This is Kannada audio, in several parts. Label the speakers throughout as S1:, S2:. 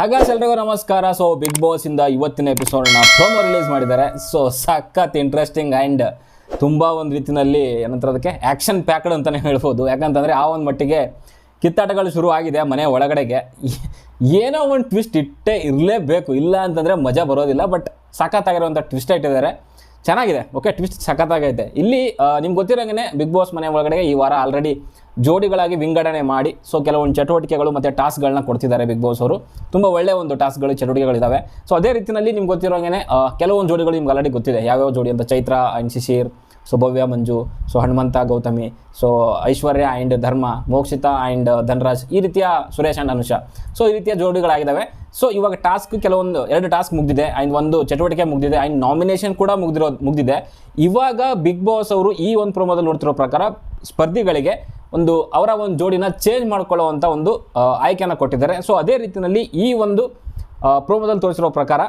S1: ಹಾಗಾದ್ರೆ ಎಲ್ರಿಗೂ ನಮಸ್ಕಾರ. ಸೊ ಬಿಗ್ ಬಾಸ್ ಇಂದ ಇವತ್ತಿನ ಎಪಿಸೋಡ್ನ ಪ್ರೋಮೋ ರಿಲೀಸ್ ಮಾಡಿದ್ದಾರೆ. ಸೊ ಸಖತ್ ಇಂಟ್ರೆಸ್ಟಿಂಗ್ ಆ್ಯಂಡ್ ತುಂಬ ಒಂದು ರೀತಿಯಲ್ಲಿ ಏನಂತಾರೆ ಅದಕ್ಕೆ ಆ್ಯಕ್ಷನ್ ಪ್ಯಾಕ್ಡ್ ಅಂತಲೇ ಹೇಳ್ಬೋದು. ಯಾಕಂತಂದರೆ ಆ ಒಂದು ಮಟ್ಟಿಗೆ ಕಿತ್ತಾಟಗಳು ಶುರು ಆಗಿದೆ ಮನೆ ಒಳಗಡೆಗೆ. ಏನೋ ಒಂದು ಟ್ವಿಸ್ಟ್ ಇಟ್ಟೇ ಇರಲೇಬೇಕು. ಇಲ್ಲ ಅಂತಂದರೆ ಮಜಾ ಬರೋದಿಲ್ಲ ಬಟ್ ಸಖತ್ತಾಗಿರುವಂಥ ಟ್ವಿಸ್ಟ್ ಇಟ್ಟಿದ್ದಾರೆ ಚೆನ್ನಾಗಿದೆ. ಓಕೆ ಟ್ವಿಸ್ಟ್ ಸಖತ್ತಾಗೈತೆ. ಇಲ್ಲಿ ನಿಮ್ಗೆ ಗೊತ್ತಿರೋಂಗೆ ಬಿಗ್ ಬಾಸ್ ಮನೆ ಒಳಗಡೆ ಈ ವಾರ ಆಲ್ರೆಡಿ ಜೋಡಿಗಳಾಗಿ ವಿಂಗಡಣೆ ಮಾಡಿ ಸೊ ಕೆಲವೊಂದು ಚಟುವಟಿಕೆಗಳು ಮತ್ತು ಟಾಸ್ಕ್ಗಳನ್ನ ಕೊಡ್ತಿದ್ದಾರೆ ಬಿಗ್ ಬಾಸ್ ಅವರು. ತುಂಬ ಒಳ್ಳೆಯ ಒಂದು ಟಾಸ್ಕ್ಗಳು ಚಟುವಟಿಕೆಗಳಿದ್ದಾವೆ ಸೊ ಅದೇ ರೀತಿಯಲ್ಲಿ ನಿಮ್ಗೆ ಗೊತ್ತಿರೋಂಗೆ ಕೆಲವೊಂದು ಜೋಡಿಗಳು ನಿಮ್ಗೆ ಆಲ್ರೆಡಿ ಗೊತ್ತಿದೆ. ಯಾವ್ಯಾವ ಜೋಡಿ ಅಂತ, Chaitra and Shishir so Bhavya Manju, so Hanumantha Gautami, so Aishwarya and Dharma, Mokshitha and Dhanraj, ಈ ರೀತಿಯ ಸುರೇಶ್ ಆ್ಯಂಡ್ ಅನುಷಾ. ಸೊ ಈ ರೀತಿಯ ಜೋಡಿಗಳಾಗಿದ್ದಾವೆ. ಸೊ ಇವಾಗ ಟಾಸ್ಕ್ ಕೆಲವೊಂದು, ಎರಡು ಟಾಸ್ಕ್ ಮುಗ್ದಿದೆ ಆ್ಯಂಡ್ ಒಂದು ಚಟುವಟಿಕೆ ಮುಗ್ದಿದೆ ಆ್ಯಂಡ್ ನಾಮಿನೇಷನ್ ಕೂಡ ಮುಗ್ದಿರೋ, ಮುಗ್ದಿದೆ. ಇವಾಗ ಬಿಗ್ ಬಾಸ್ ಅವರು ಈ ಒಂದು ಪ್ರೋಮೋದಲ್ಲಿ ನೋಡ್ತಿರೋ ಪ್ರಕಾರ ಸ್ಪರ್ಧಿಗಳಿಗೆ ಒಂದು, ಅವರ ಒಂದು ಜೋಡಿನ ಚೇಂಜ್ ಮಾಡ್ಕೊಳ್ಳುವಂಥ ಒಂದು ಆಯ್ಕೆಯನ್ನು ಕೊಟ್ಟಿದ್ದಾರೆ. ಸೊ ಅದೇ ರೀತಿಯಲ್ಲಿ ಈ ಒಂದು ಪ್ರೋಮೋದಲ್ಲಿ ತೋರಿಸಿರೋ ಪ್ರಕಾರ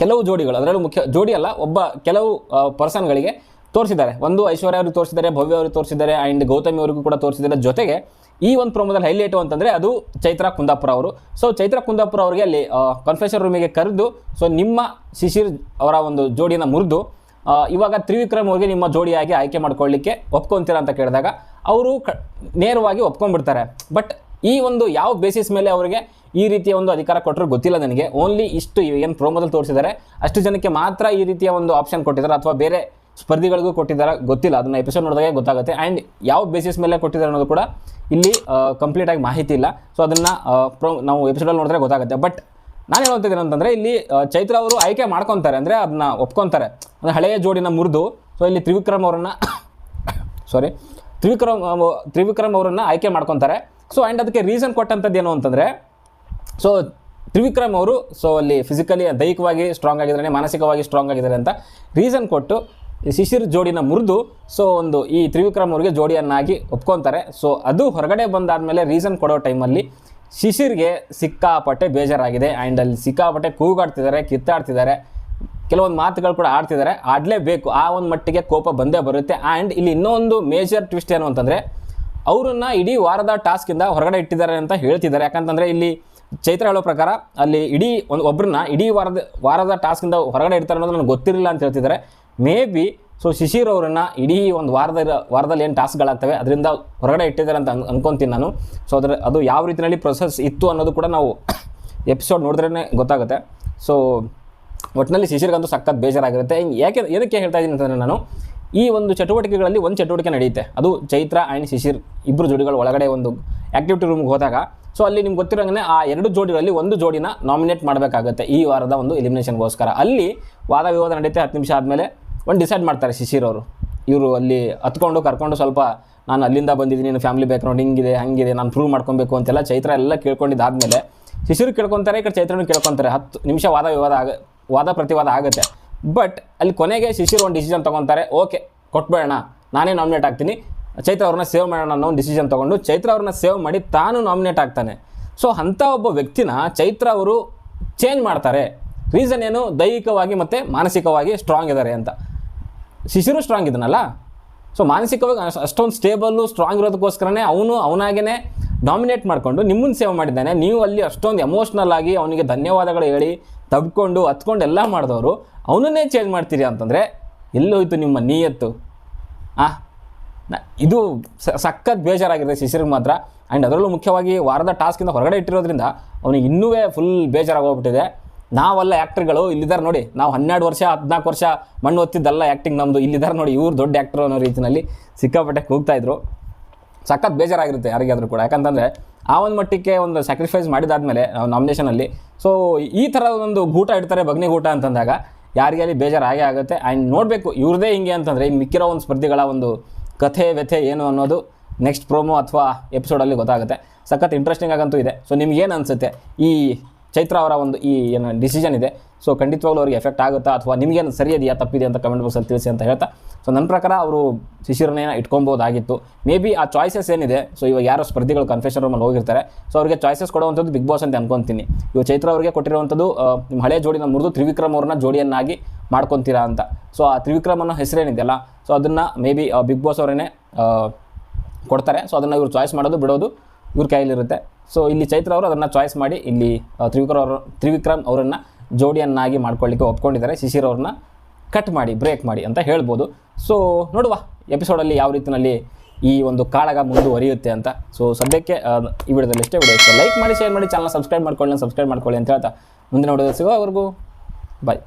S1: ಕೆಲವು ಜೋಡಿಗಳು, ಅದರಲ್ಲೂ ಮುಖ್ಯ, ಜೋಡಿ ಅಲ್ಲ, ಒಬ್ಬ ಕೆಲವು ಪರ್ಸನ್ಗಳಿಗೆ ತೋರಿಸಿದ್ದಾರೆ. ಒಂದು ಐಶ್ವರ್ಯ ಅವರು ತೋರಿಸಿದ್ದಾರೆ, ಭವ್ಯ ಅವರು ತೋರಿಸಿದ್ದಾರೆ ಆ್ಯಂಡ್ ಗೌತಮಿ ಅವರಿಗೂ ಕೂಡ ತೋರಿಸಿದ್ದಾರೆ. ಜೊತೆಗೆ ಈ ಒಂದು ಪ್ರೋಮೋದಲ್ಲಿ ಹೈಲೈಟು ಅಂತಂದರೆ ಅದು ಚೈತ್ರ ಕುಂದಾಪುರ ಅವರು. ಸೊ ಚೈತ್ರ ಕುಂದಾಪುರ ಅವರಿಗೆ ಅಲ್ಲಿ ಕನ್ಫೆಷನ್ ರೂಮಿಗೆ ಕರೆದು ಸೊ ನಿಮ್ಮ ಶಿಶಿರ್ ಅವರ ಒಂದು ಜೋಡಿನ ಮುರಿದು ಇವಾಗ ತ್ರಿವಿಕ್ರಮ್ ಅವ್ರಿಗೆ ನಿಮ್ಮ ಜೋಡಿಯಾಗಿ ಆಯ್ಕೆ ಮಾಡ್ಕೊಳ್ಳಿಕ್ಕೆ ಒಪ್ಕೊಂತೀರಾ ಅಂತ ಕೇಳಿದಾಗ ಅವರು ಕ, ನೇರವಾಗಿ ಒಪ್ಕೊಂಡ್ಬಿಡ್ತಾರೆ. ಬಟ್ ಈ ಒಂದು ಯಾವ ಬೇಸಿಸ್ ಮೇಲೆ ಅವರಿಗೆ ಈ ರೀತಿಯ ಒಂದು ಅಧಿಕಾರ ಕೊಟ್ಟರು ಗೊತ್ತಿಲ್ಲ ನನಗೆ. ಓನ್ಲಿ ಇಷ್ಟು ಏನು ಪ್ರೋಮೋದಲ್ಲಿ ತೋರಿಸಿದ್ದಾರೆ. ಅಷ್ಟು ಜನಕ್ಕೆ ಮಾತ್ರ ಈ ರೀತಿಯ ಒಂದು ಆಪ್ಷನ್ ಕೊಟ್ಟಿದ್ದಾರೆ ಅಥವಾ ಬೇರೆ ಸ್ಪರ್ಧಿಗಳಿಗೂ ಕೊಟ್ಟಿದ್ದಾರೆ. ಗೊತ್ತಿಲ್ಲ, ಅದನ್ನ ಎಪಿಸೋಡ್ ನೋಡಿದಾಗ ಗೊತ್ತಾಗುತ್ತೆ. ಆ್ಯಂಡ್ ಯಾವ ಬೇಸಿಸ್ ಮೇಲೆ ಕೊಟ್ಟಿದ್ದಾರೆ ಅನ್ನೋದು ಕೂಡ ಇಲ್ಲಿ ಕಂಪ್ಲೀಟಾಗಿ ಮಾಹಿತಿ ಇಲ್ಲ. ಸೊ ಅದನ್ನು ಪ್ರೊ ನಾವು ಎಪಿಸೋಡಲ್ಲಿ ನೋಡಿದ್ರೆ ಗೊತ್ತಾಗುತ್ತೆ. ಬಟ್ ನಾನು ಹೇಳುವಂಥದ್ದು ಅಂತಂದರೆ ಇಲ್ಲಿ ಚೈತ್ರ ಅವರು ಆಯ್ಕೆ ಮಾಡ್ಕೊತಾರೆ. ಅಂದರೆ ಅದನ್ನ ಒಪ್ಕೊತಾರೆ. ಅಂದರೆ ಹಳೆಯ ಜೋಡಿನ ಮುರಿದು. ಸೊ ಇಲ್ಲಿ ತ್ರಿವಿಕ್ರಮ್ ಅವರನ್ನು ಸಾರಿ ತ್ರಿವಿಕ್ರಮ್ ತ್ರಿವಿಕ್ರಮ್ ಅವರನ್ನು ಆಯ್ಕೆ ಮಾಡ್ಕೊತಾರೆ. ಸೊ ಆ್ಯಂಡ್ ಅದಕ್ಕೆ ರೀಸನ್ ಕೊಟ್ಟಂಥದ್ದು ಏನು ಅಂತಂದರೆ ಸೊ ತ್ರಿವಿಕ್ರಮ್ ಅವರು ಸೊ ಅಲ್ಲಿ ಫಿಸಿಕಲಿ ದೈಹಿಕವಾಗಿ ಸ್ಟ್ರಾಂಗ್ ಆಗಿದ್ದಾರೆ, ಮಾನಸಿಕವಾಗಿ ಸ್ಟ್ರಾಂಗ್ ಆಗಿದ್ದಾರೆ ಅಂತ ರೀಸನ್ ಕೊಟ್ಟು ಶಿಶಿರ್ ಜೋಡಿನ ಮುರಿದು, ಸೊ ಒಂದು ಈ ತ್ರಿವಿಕ್ರಮ್ ಅವರಿಗೆ ಜೋಡಿಯನ್ನಾಗಿ ಒಪ್ಕೊತಾರೆ. ಸೊ ಅದು ಹೊರಗಡೆ ಬಂದಾದಮೇಲೆ ರೀಸನ್ ಕೊಡೋ ಟೈಮಲ್ಲಿ ಶಿಶಿರ್ಗೆ ಸಿಕ್ಕಾಪಟ್ಟೆ ಬೇಜಾರಾಗಿದೆ. ಆ್ಯಂಡ್ ಅಲ್ಲಿ ಸಿಕ್ಕಾಪಟ್ಟೆ ಕೂಗಾಡ್ತಿದ್ದಾರೆ, ಕಿತ್ತಾಡ್ತಿದ್ದಾರೆ. ಕೆಲವೊಂದು ಮಾತುಗಳು ಕೂಡ ಆಡ್ತಿದ್ದಾರೆ. ಆಡಲೇಬೇಕು. ಆ ಒಂದು ಮಟ್ಟಿಗೆ ಕೋಪ ಬಂದೇ ಬರುತ್ತೆ. ಆ್ಯಂಡ್ ಇಲ್ಲಿ ಇನ್ನೊಂದು ಮೇಜರ್ ಟ್ವಿಸ್ಟ್ ಏನು ಅಂತಂದರೆ, ಅವರನ್ನು ಇಡೀ ವಾರದ ಟಾಸ್ಕಿಂದ ಹೊರಗಡೆ ಇಟ್ಟಿದ್ದಾರೆ ಅಂತ ಹೇಳ್ತಿದ್ದಾರೆ. ಯಾಕಂತಂದರೆ ಇಲ್ಲಿ ಚೈತ್ರ ಹೇಳೋ ಪ್ರಕಾರ ಅಲ್ಲಿ ಇಡೀ ಒಂದು ಒಬ್ಬರನ್ನ ಇಡೀ ವಾರದ ವಾರದ ಟಾಸ್ಕಿಂದ ಹೊರಗಡೆ ಇಡ್ತಾರೆ ಅನ್ನೋದು ನನಗೆ ಗೊತ್ತಿರಲಿಲ್ಲ ಅಂತ ಹೇಳ್ತಿದ್ದಾರೆ. ಮೇ ಬಿ ಸೊ ಶಿಶಿರ್ ಅವರನ್ನು ಇಡೀ ಒಂದು ವಾರದ ವಾರದಲ್ಲಿ ಏನು ಟಾಸ್ಕ್ಗಳಾಗ್ತವೆ ಅದರಿಂದ ಹೊರಗಡೆ ಇಟ್ಟಿದ್ದಾರೆ ಅಂತ ಅನ್ ಅನ್ಕೊತೀನಿ ನಾನು. ಸೊ ಅದರ, ಅದು ಯಾವ ರೀತಿಯಲ್ಲಿ ಪ್ರೊಸೆಸ್ ಇತ್ತು ಅನ್ನೋದು ಕೂಡ ನಾವು ಎಪಿಸೋಡ್ ನೋಡಿದ್ರೇ ಗೊತ್ತಾಗುತ್ತೆ. ಸೊ ಒಟ್ಟಿನಲ್ಲಿ ಶಿಶಿರ್ಗಂತೂ ಸಖತ್ ಬೇಜಾರಾಗಿರುತ್ತೆ. ಯಾಕೆ, ಏನಕ್ಕೆ ಹೇಳ್ತಾ ಇದ್ದೀನಿ ಅಂತಂದರೆ ನಾನು, ಈ ಒಂದು ಚಟುವಟಿಕೆಗಳಲ್ಲಿ ಒಂದು ಚಟುವಟಿಕೆ ನಡೆಯುತ್ತೆ. ಅದು ಚೈತ್ರ ಆ್ಯಂಡ್ ಶಿಶಿರ್ ಇಬ್ಬರು ಜೋಡಿಗಳು ಒಳಗಡೆ ಒಂದು ಆ್ಯಕ್ಟಿವಿಟಿ ರೂಮ್ಗೆ ಹೋದಾಗ. ಸೊ ಅಲ್ಲಿ ನಿಮ್ಗೆ ಗೊತ್ತಿರೋಂಗೆ ಆ ಎರಡು ಜೋಡಿಗಳಲ್ಲಿ ಒಂದು ಜೋಡಿನ ನಾಮಿನೇಟ್ ಮಾಡಬೇಕಾಗುತ್ತೆ ಈ ವಾರದ ಒಂದು ಎಲಿಮಿನೇಷನ್ಗೋಸ್ಕರ ಅಲ್ಲಿ ವಾದ ವಿವಾದ ನಡೆಯುತ್ತೆ ಹತ್ತು ನಿಮಿಷ ಆದಮೇಲೆ. ಒಂದು ಡಿಸೈಡ್ ಮಾಡ್ತಾರೆ ಶಿಶಿರ್ ಅವರು. ಇವರು ಅಲ್ಲಿ ಹತ್ಕೊಂಡು ಕರ್ಕೊಂಡು ಸ್ವಲ್ಪ ನಾನು ಅಲ್ಲಿಂದ ಬಂದಿದ್ದೀನಿ, ನನ್ನ ಫ್ಯಾಮಿಲಿ ಬ್ಯಾಕ್ಗ್ರೌಂಡ್ ಹಿಂಗಿದೆ, ಹಂಗಿದೆ, ನಾನು ಪ್ರೂವ್ ಮಾಡ್ಕೊಬೇಕು ಅಂತೆಲ್ಲ ಚೈತ್ರ ಎಲ್ಲ ಕೇಳ್ಕೊಂಡಿದ್ದಾದಮೇಲೆ ಶಿಶಿರು ಕೇಳ್ಕೊತಾರೆ, ಈ ಕಡೆ ಚೈತ್ರನೂ ಕೇಳ್ಕೊತಾರೆ. ಹತ್ತು ನಿಮಿಷ ವಾದ ವಿವಾದ ಆಗ, ವಾದ ಪ್ರತಿವಾದ ಆಗುತ್ತೆ. ಬಟ್ ಅಲ್ಲಿ ಕೊನೆಗೆ ಶಿಶಿರ್ ಒಂದು ಡಿಸಿಷನ್ ತೊಗೊತಾರೆ ಓಕೆ ಕೊಟ್ಬೇಡೋಣ, ನಾನೇ ನಾಮಿನೇಟ್ ಆಗ್ತೀನಿ. ಚೈತ್ರ ಅವ್ರನ್ನ ಸೇವ್ ಮಾಡೋಣ ಅನ್ನೋ ಒಂದು ಡಿಸಿಷನ್ ತೊಗೊಂಡು ಚೈತ್ರ ಅವ್ರನ್ನ ಸೇವ್ ಮಾಡಿ ತಾನು ನಾಮಿನೇಟ್ ಆಗ್ತಾನೆ. ಸೊ ಅಂಥ ಒಬ್ಬ ವ್ಯಕ್ತಿನ ಚೈತ್ರ ಅವರು ಚೇಂಜ್ ಮಾಡ್ತಾರೆ. ರೀಸನ್ ಏನು? ದೈಹಿಕವಾಗಿ ಮತ್ತು ಮಾನಸಿಕವಾಗಿ ಸ್ಟ್ರಾಂಗ್ ಇದ್ದಾರೆ ಅಂತ. ಶಿಶಿರು ಸ್ಟ್ರಾಂಗ್ ಇದನ್ನಲ್ಲ ಸೊ ಮಾನಸಿಕವಾಗಿ ಅಷ್ಟೊಂದು ಸ್ಟೇಬಲ್ಲು ಸ್ಟ್ರಾಂಗ್ ಇರೋದಕ್ಕೋಸ್ಕರನೇ ಅವನು ಅವನಾಗೇ ಡಾಮಿನೇಟ್ ಮಾಡಿಕೊಂಡು ನಿಮ್ಮನ್ನು ಸೇವ್ ಮಾಡಿದ್ದಾನೆ. ನೀವು ಅಲ್ಲಿ ಅಷ್ಟೊಂದು ಎಮೋಷ್ನಲ್ ಆಗಿ ಅವನಿಗೆ ಧನ್ಯವಾದಗಳು ಹೇಳಿ, ತಬ್ಕೊಂಡು, ಹತ್ಕೊಂಡು ಎಲ್ಲ ಮಾಡಿದವರು, ಅವನನ್ನೇ ಚೇಂಜ್ ಮಾಡ್ತೀರಿ ಅಂತಂದರೆ ಎಲ್ಲೋಯ್ತು ನಿಮ್ಮ ನೀಯತ್ತು? ಆ ಇದು ಸಖತ್ ಬೇಜಾರಾಗಿದೆ ಶಿಶಿರಿಗೆ ಮಾತ್ರ. ಆ್ಯಂಡ್ ಅದರಲ್ಲೂ ಮುಖ್ಯವಾಗಿ ವಾರದ ಟಾಸ್ಕಿಂದ ಹೊರಗಡೆ ಇಟ್ಟಿರೋದ್ರಿಂದ ಅವನಿಗೆ ಇನ್ನೂ ಫುಲ್ ಬೇಜಾರಾಗೋಗ್ಬಿಟ್ಟಿದೆ. ನಾವಲ್ಲ ಆ್ಯಕ್ಟ್ರ್ಗಳು ಇಲ್ಲಿದ್ದಾರೆ ನೋಡಿ. ನಾವು ಹನ್ನೆರಡು ವರ್ಷ, ಹದಿನಾಲ್ಕು ವರ್ಷ ಮಣ್ಣು ಒತ್ತಿದ್ದಲ್ಲ ಆ್ಯಕ್ಟಿಂಗ್ ನಮ್ಮದು ಇಲ್ಲಿದ್ದಾರೆ ನೋಡಿ, ಇವ್ರು ದೊಡ್ಡ ಆ್ಯಕ್ಟ್ರು ಅನ್ನೋ ರೀತಿಯಲ್ಲಿ ಸಿಕ್ಕಾಪಟ್ಟೆ ಕೂಗ್ತಾಯಿದ್ರು ಸಖತ್ ಬೇಜಾರಾಗಿರುತ್ತೆ ಯಾರಿಗಾದರೂ ಕೂಡ. ಯಾಕಂತಂದರೆ, ಆ ಒಂದು ಮಟ್ಟಕ್ಕೆ ಒಂದು ಸ್ಯಾಕ್ರಿಫೈಸ್ ಮಾಡಿದಾದ್ಮೇಲೆ ನಾಮಿನೇಷನಲ್ಲಿ ಸೊ ಈ ಥರ ಒಂದು ಗೂಟ ಇಡ್ತಾರೆ ಬಗ್ನಿ ಗೂಟ ಅಂತಂದಾಗ ಯಾರಿಗಾಗಲಿ ಬೇಜಾರು ಆಗೇ ಆಗುತ್ತೆ. ಆ್ಯಂಡ್ ನೋಡಬೇಕು, ಇವ್ರದೇ ಹಿಂಗೆ ಅಂತಂದರೆ ಇನ್ನು ಮಿಕ್ಕಿರೋ ಒಂದು ಸ್ಪರ್ಧಿಗಳ ಒಂದು ಕಥೆ, ವ್ಯಥೆ ಏನು ಅನ್ನೋದು ನೆಕ್ಸ್ಟ್ ಪ್ರೋಮೋ ಅಥವಾ ಎಪಿಸೋಡಲ್ಲಿ ಗೊತ್ತಾಗುತ್ತೆ. ಸಖತ್ ಇಂಟ್ರೆಸ್ಟಿಂಗ್ ಆಗಂತೂ ಇದೆ. ಸೊ ನಿಮ್ಗೇನು ಅನಿಸುತ್ತೆ? ಈ ಚೈತ್ರ ಅವರ ಒಂದು ಈ ಏನು ಡಿಸಿಷನ್ ಇದೆ. ಸೊ ಖಂಡಿತವಾಗ್ಲೂ ಅವ್ರಿಗೆ ಎಫೆಕ್ಟ್ ಆಗುತ್ತಾ ಅಥವಾ ನಿಮಗೇನು ಸರಿಯದೆಯಾ ತಪ್ಪಿದೆ ಅಂತ ಕಮೆಂಟ್ ಬಾಕ್ಸಲ್ಲಿ ತಿಳಿಸಿ ಅಂತ ಹೇಳ್ತಾ. ಸೊ ನನ್ನ ಪ್ರಕಾರ ಅವರು ಶಿಶಿರನೇ ಇಟ್ಕೊಬೋದಾಗಿತ್ತು ಮೇ ಬಿ ಆ ಚಾಯ್ಸಸ್ ಏನಿದೆ ಸೊ ಇವಾಗ ಯಾರೋ ಸ್ಪರ್ಧಿಗಳು ಕನ್ಫೆಷನ್ ರೂಮಲ್ಲಿ ಹೋಗಿರ್ತಾರೆ. ಸೊ ಅವರಿಗೆ ಚಾಯ್ಸಸ್ ಕೊಡುವಂಥದ್ದು ಬಿಗ್ ಬಾಸ್ ಅಂತ ಅನ್ಕೊತೀನಿ. ಇವಾಗ ಚೈತ್ರ ಅವರಿಗೆ ಕೊಟ್ಟಿರುವಂಥದ್ದು ನಿಮ್ಮ ಹಳೆ ಜೋಡಿನ ಮುರಿದು ತ್ರಿವಿಕ್ರಮ್ ಅವ್ರನ್ನ ಜೋಡಿಯನ್ನಾಗಿ ಮಾಡ್ಕೊತೀರಾ ಅಂತ. ಸೊ ಆ ತ್ರಿವಿಕ್ರಮ್ ಅನ್ನೋ ಹೆಸರೇನಿದೆಯಲ್ಲ ಸೊ ಅದನ್ನು ಮೇ ಬಿ ಬಿಗ್ ಬಾಸ್ ಅವರೇ ಕೊಡ್ತಾರೆ. ಸೊ ಅದನ್ನು ಇವರು ಚಾಯ್ಸ್ ಮಾಡೋದು, ಬಿಡೋದು ಇವ್ರ ಕೈಯಲ್ಲಿರುತ್ತೆ. ಸೊ ಇಲ್ಲಿ ಚೈತ್ರ ಅವರು ಅದನ್ನು ಚಾಯ್ಸ್ ಮಾಡಿ ಇಲ್ಲಿ ತ್ರಿವಿಕ್ರ ತ್ರಿವಿಕ್ರಮ್ ಅವರು, ತ್ರಿವಿಕ್ರಮ್ ಅವರನ್ನು ಜೋಡಿಯನ್ನಾಗಿ ಮಾಡ್ಕೊಳ್ಳಿಕ್ಕೆ ಒಪ್ಕೊಂಡಿದ್ದಾರೆ. ಶಿಶಿರ್ ಅವ್ರನ್ನ ಕಟ್ ಮಾಡಿ ಬ್ರೇಕ್ ಮಾಡಿ ಅಂತ ಹೇಳ್ಬೋದು. ಸೊ ನೋಡುವ ಎಪಿಸೋಡಲ್ಲಿ ಯಾವ ರೀತಿಯಲ್ಲಿ ಈ ಒಂದು ಕಾಳಗ ಮುಂದುವರಿಯುತ್ತೆ ಅಂತ. ಸೊ ಸದ್ಯಕ್ಕೆ ಈ ವಿಡಿಯೋದಲ್ಲಿ ಇಷ್ಟೇ ವಿಡಿಯೋ ಲೈಕ್ ಮಾಡಿ ಶೇರ್ ಮಾಡಿ ಚಾನಲ್ ಸಬ್ಸ್ಕ್ರೈಬ್ ಮಾಡ್ಕೊಳ್ಳಿ ಸಬ್ಸ್ಕ್ರೈಬ್ ಮಾಡ್ಕೊಳ್ಳಿ ಅಂತ ಹೇಳ್ತಾ ಮುಂದಿನ ವಿಡಿಯೋದಲ್ಲಿ ಸಿಗೋವರೆಗೂ ಬಾಯ್